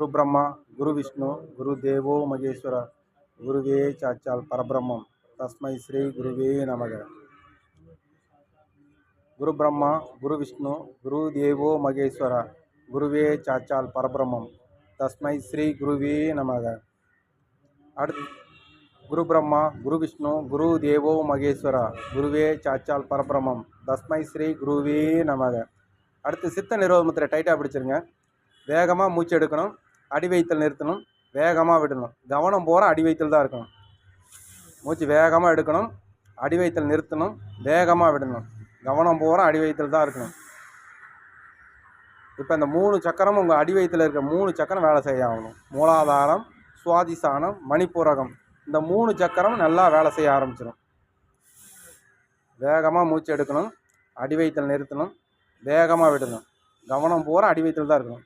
குரு பிரம்மா குரு விஷ்ணு குரு தேவோ மகேஸ்வர குருவே சாச்சால் பரபிரம்மம். தஸ்மை ஸ்ரீ குருவே நமக. குரு பிரம்மா குரு விஷ்ணு குரு தேவோ மகேஸ்வர குருவே சாச்சால் பரபிரம்மம். தஸ்மை ஸ்ரீ குருவே நமக. அடுத்து குரு பிரம்மா குரு விஷ்ணு குரு தேவோ மகேஸ்வர குருவே சாச்சால் பரபிரம்மம். தஸ்மை ஸ்ரீ குருவே நமக. அடுத்து சித்த நிரோதமத்தில் டைட்டாக பிடிச்சிருங்க. வேகமாக மூச்சு எடுக்கணும். அடி வைத்தல் நிறுத்தணும் வேகமாக விடணும். கவனம் போகிற அடி வைத்தல் தான் இருக்கணும். மூச்சு வேகமாக எடுக்கணும் அடி வைத்தல் நிறுத்தணும் வேகமாக விடணும். கவனம் போகிற அடி வைத்தல் தான் இருக்கணும். இப்போ இந்த மூணு சக்கரமும் உங்கள் அடி வயிற்றில் இருக்க மூணு சக்கரம் வேலை செய்ய ஆகணும். மூலாதாரம் சுவாதிசானம் மணிப்புரகம். இந்த மூணு சக்கரம் நல்லா வேலை செய்ய ஆரம்பிச்சிடும் வேகமாக மூச்சு எடுக்கணும் அடி வைத்தல் நிறுத்தணும் வேகமாக விடணும். கவனம் பூரா அடி வைத்தல் தான் இருக்கணும்.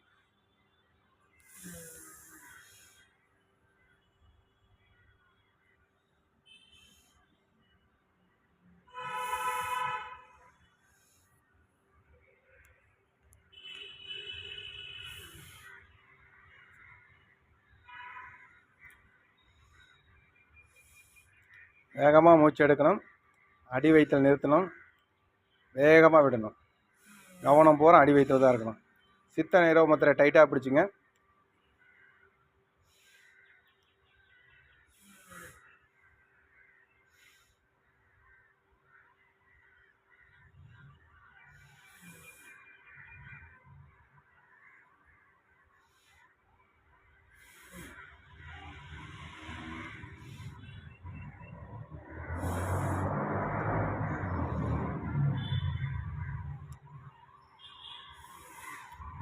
வேகமாக மூச்சு எடுக்கணும். அடி வைத்தல் நிறுத்தணும். வேகமாக விடணும். கவனம் பூரா அடி வைத்தல் தான் இருக்கணும். சித்த நேரம் மாத்திரை டைட்டாக பிடிச்சிங்க.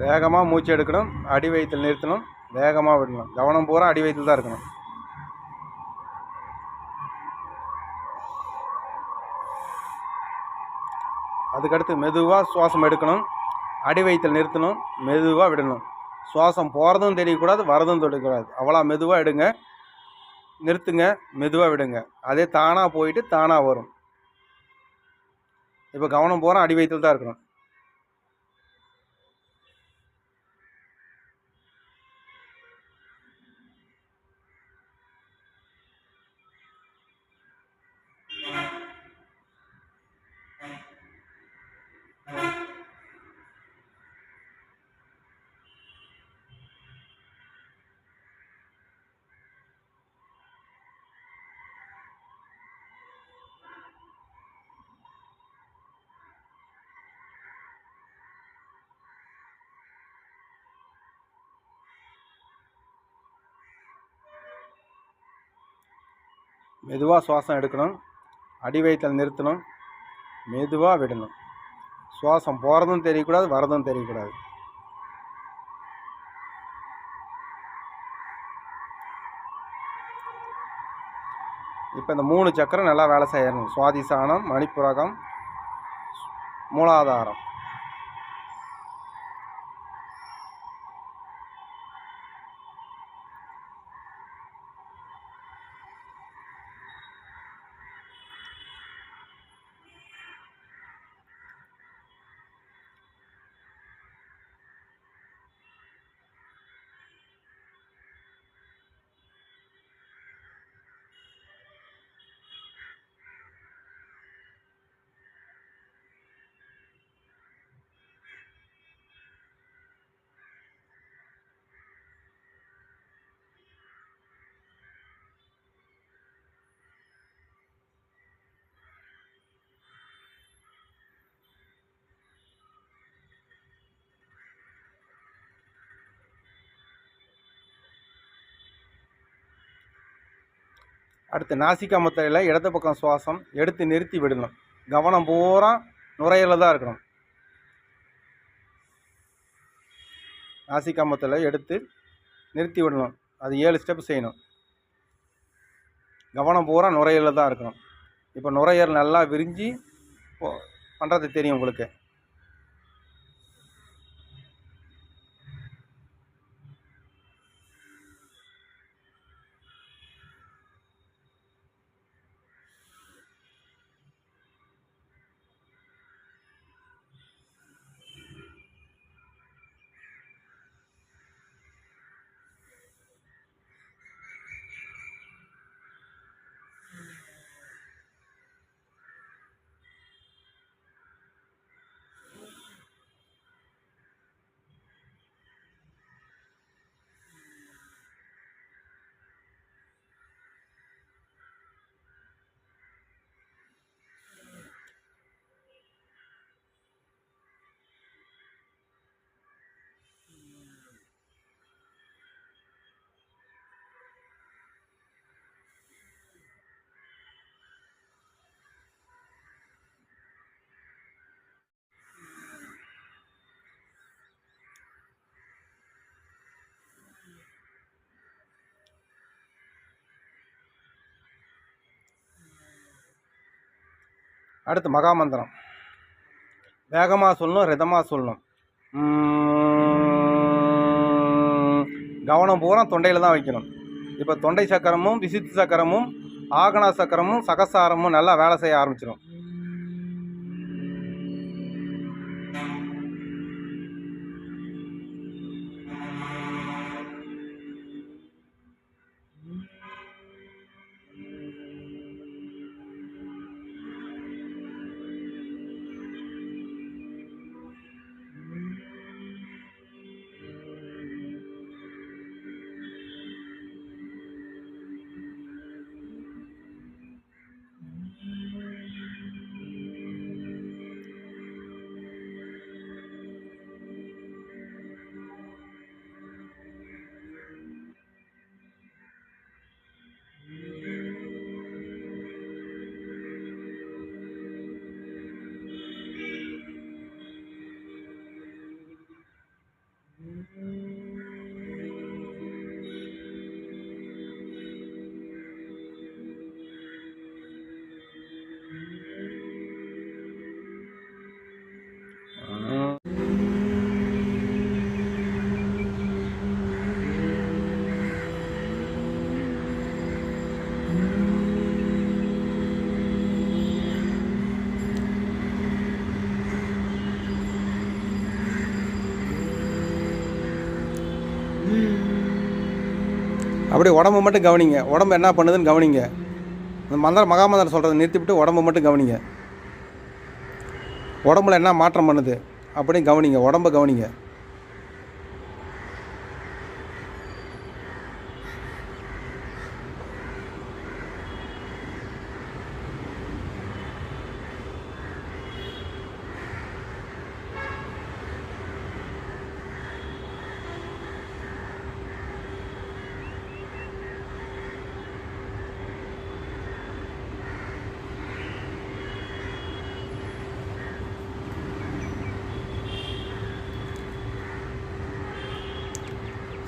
வேகமாக மூச்சு எடுக்கணும் அடி வயிற்றில் நிறுத்தணும் வேகமாக விடணும். கவனம் பூரா அடி வயிற்றில் தான் இருக்கணும். அதுக்கடுத்து மெதுவாக சுவாசம் எடுக்கணும் அடி வயிற்றில் நிறுத்தணும் மெதுவாக விடணும். சுவாசம் போகிறதும் தெரியக்கூடாது வரதும் தெரியக்கூடாது. அவ்வளோ மெதுவாக எடுங்க நிறுத்துங்க மெதுவாக விடுங்க. அதே தானாக போயிட்டு தானாக வரும். இப்போ கவனம் போகிறோம் அடி வயிற்றில் தான் இருக்கணும். மெதுவாக சுவாசம் எடுக்கணும். அடி வயிற்றில் நிறுத்தணும். மெதுவாக விடணும். சுவாசம் போகிறதும் தெரியக்கூடாது வரதும் தெரியக்கூடாது. இப்போ இந்த மூணு சக்கரம் நல்லா வேலை செய்யணும். சுவாதிசானம் மணிப்புரகம் மூலாதாரம். அடுத்து நாசிக்கா முத்திரையில் இடது பக்கம் சுவாசம் எடுத்து நிறுத்தி விடணும். கவனம் பூரா நுரையில் தான் இருக்கணும். நாசிக்கா முத்திரையில் எடுத்து நிறுத்தி விடணும். அது ஏழு ஸ்டெப் செய்யணும். கவனம் பூரா நுரையில் தான் இருக்கணும். இப்போ நுரையீரல் நல்லா விரிஞ்சு பண்ணுறது தெரியும் உங்களுக்கு. அடுத்து மகாமந்திரம். வேகமாக சொல்லணும் ரிதமாக சொல்லணும். கவனம் பூரா தொண்டையில் தான் வைக்கணும். இப்போ தொண்டை சக்கரமும் விசித்து சக்கரமும் ஆகனா சக்கரமும் சகசாரமும் நல்லா வேலை செய்ய ஆரம்பிச்சிடும் அப்படியே உடம்பு மட்டும் கவனிங்க. உடம்பு என்ன பண்ணுதுன்னு கவனிங்க. இந்த மந்திரம் மகாமந்திரம் சொல்கிறத நிறுத்திவிட்டு உடம்பு மட்டும் கவனிங்க. உடம்புல என்ன மாற்றம் பண்ணுது? அப்படின்னு கவனிங்க. உடம்ப கவனிங்க.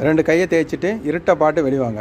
ரெண்டு கையை தேய்ச்சிட்டு இருட்டை பாட்டு வெளிவாங்க.